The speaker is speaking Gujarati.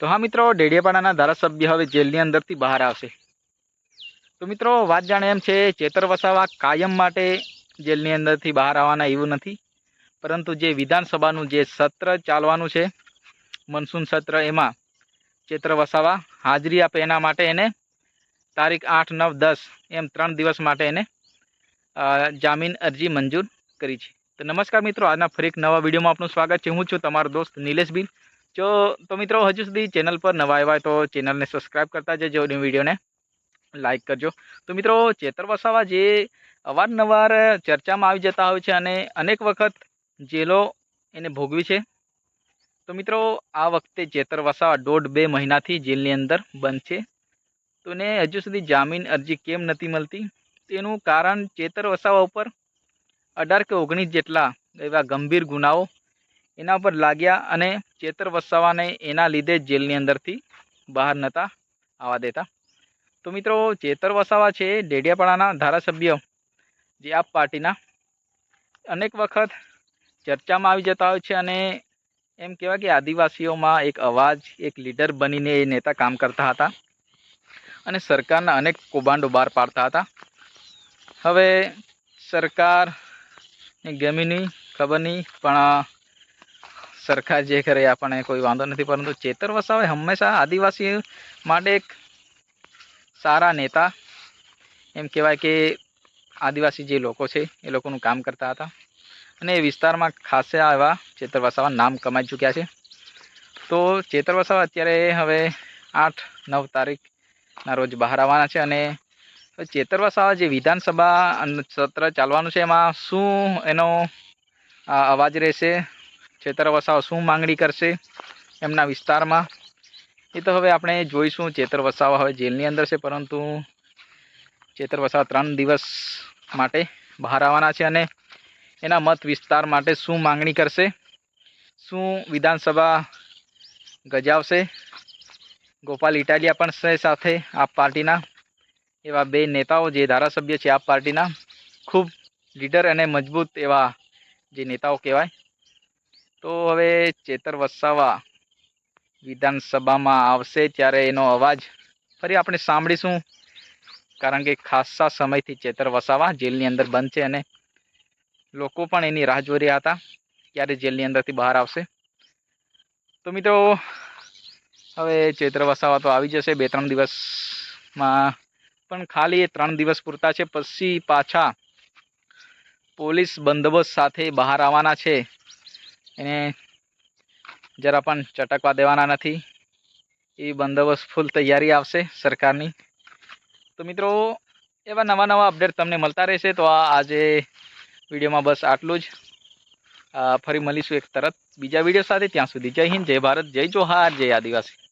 તો હા મિત્રો, ડેડિયાપાડાના ધારાસભ્ય હવે જેલની અંદરથી બહાર આવશે. તો મિત્રો, વાત જાણે એમ છે, ચેતર વસાવા કાયમ માટે જેલની અંદરથી બહાર આવવાના એવું નથી. પરંતુ જે વિધાનસભાનું જે સત્ર ચાલવાનું છે મનસૂન સત્ર, એમાં ચેતર વસાવા હાજરી આપે એના માટે એને તારીખ આઠ, નવ, દસ એમ ત્રણ દિવસ માટે એને જામીન અરજી મંજૂર કરી છે. તો નમસ્કાર મિત્રો, આજના ફરી એક નવા વિડીયોમાં આપનું સ્વાગત છે. હું છું તમારો દોસ્ત નિલેશ બિલ જો તો મિત્રો હજુ સુધી ચેનલ પર નવા આવ્યા તો ચેનલને સબસ્ક્રાઈબ કરતા જજો વિડીયોને લાઇક કરજો. તો મિત્રો ચેતર વસાવા જે અવારનવાર ચર્ચામાં આવી જતા હોય છે અને અનેક વખત જેલો એને ભોગવી છે. તો મિત્રો આ વખતે ચેતર વસાવા દોઢ બે મહિનાથી જેલની અંદર બંધ છે. તો એને હજુ સુધી જામીન અરજી કેમ નથી મળતી? તેનું કારણ ચેતર વસાવા ઉપર અઢાર કે ઓગણીસ જેટલા એવા ગંભીર ગુનાઓ એના ઉપર લાગ્યા અને ચેતર વસાવાને એના લીધે જેલની અંદરથી બહાર નહોતા આવવા દેતા. તો મિત્રો, ચેતર વસાવા છે ડેડિયાપાડાના ધારાસભ્ય જે આપ પાર્ટીના અનેક વખત ચર્ચામાં આવી જતા હોય છે અને એમ કહેવાય કે આદિવાસીઓમાં એક અવાજ, એક લીડર બનીને એ નેતા કામ કરતા હતા અને સરકારના અનેક કૌભાંડો બહાર પાડતા હતા. હવે સરકાર ગમી નહીં ખબર નહીં, પણ સરકાર જે કરે આપણને કોઈ વાંધો નથી, પરંતુ ચેતર વસાવે હંમેશા આદિવાસી માટે એક સારા નેતા. એમ કહેવાય કે આદિવાસી જે લોકો છે, એ લોકોનું કામ કરતા હતા. અને એ વિસ્તારમાં ખાસા એવા ચેતર વસાવા નામ કમાઈ ચૂક્યા છે. તો ચેતર વસાવા અત્યારે હવે આઠ, નવ તારીખના રોજ બહાર આવવાના છે અને ચેતર વસાવા જે વિધાનસભા સત્ર ચાલવાનું છે, એમાં શું એનો અવાજ રહેશે? ચેતર વસાવ શું માંગણી કરશે એમના વિસ્તારમાં? એ તો હવે આપણે જોઈશું, ચેતર વસાવા હવે જેલની અંદર છે, પરંતુ ચેતર વસાવા ત્રણ દિવસ માટે બહાર આવવાના છે અને એના મત વિસ્તાર માટે શું માંગણી કરશે? શું વિધાનસભા ગજાવશે ગોપાલ ઇટાલિયા પણ છે સાથે આપ પાર્ટીના. એવા બે નેતાઓ જે ધારાસભ્ય છે આપ પાર્ટીના. ખૂબ લીડર અને મજબૂત એવા જે નેતાઓ કહેવાય. તો હવે ચેતર વસાવા વિધાનસભામાં આવશે ત્યારે એનો અવાજ ફરી આપણે સાંભળીશું. કારણ કે ખાસા સમયથી ચેતર વસાવા જેલની અંદર બંધ છે અને લોકો પણ એની રાહ જોઈ રહ્યા હતા ક્યારે જેલની અંદરથી બહાર આવશે. તો મિત્રો, હવે ચેતર વસાવા તો આવી જશે બે ત્રણ દિવસમાં, પણ ખાલી એ ત્રણ દિવસ પૂરતા છે. પછી પાછા પોલીસ બંદોબસ્ત સાથે બહાર આવવાના છે. એને જરા પણ ચટકવા દેવાના નથી. એ બંદોબસ્ત ફૂલ તૈયારી આવશે સરકારની. તો મિત્રો, એવા નવા નવા અપડેટ તમને મળતા રહેશે તો આજે વિડીયોમાં બસ આટલું જ. ફરી મળીશું એક તરત બીજા વીડિયો સાથે. ત્યાં સુધી જય હિન્દ, જય ભારત, જય જોહાર, જય આદિવાસી.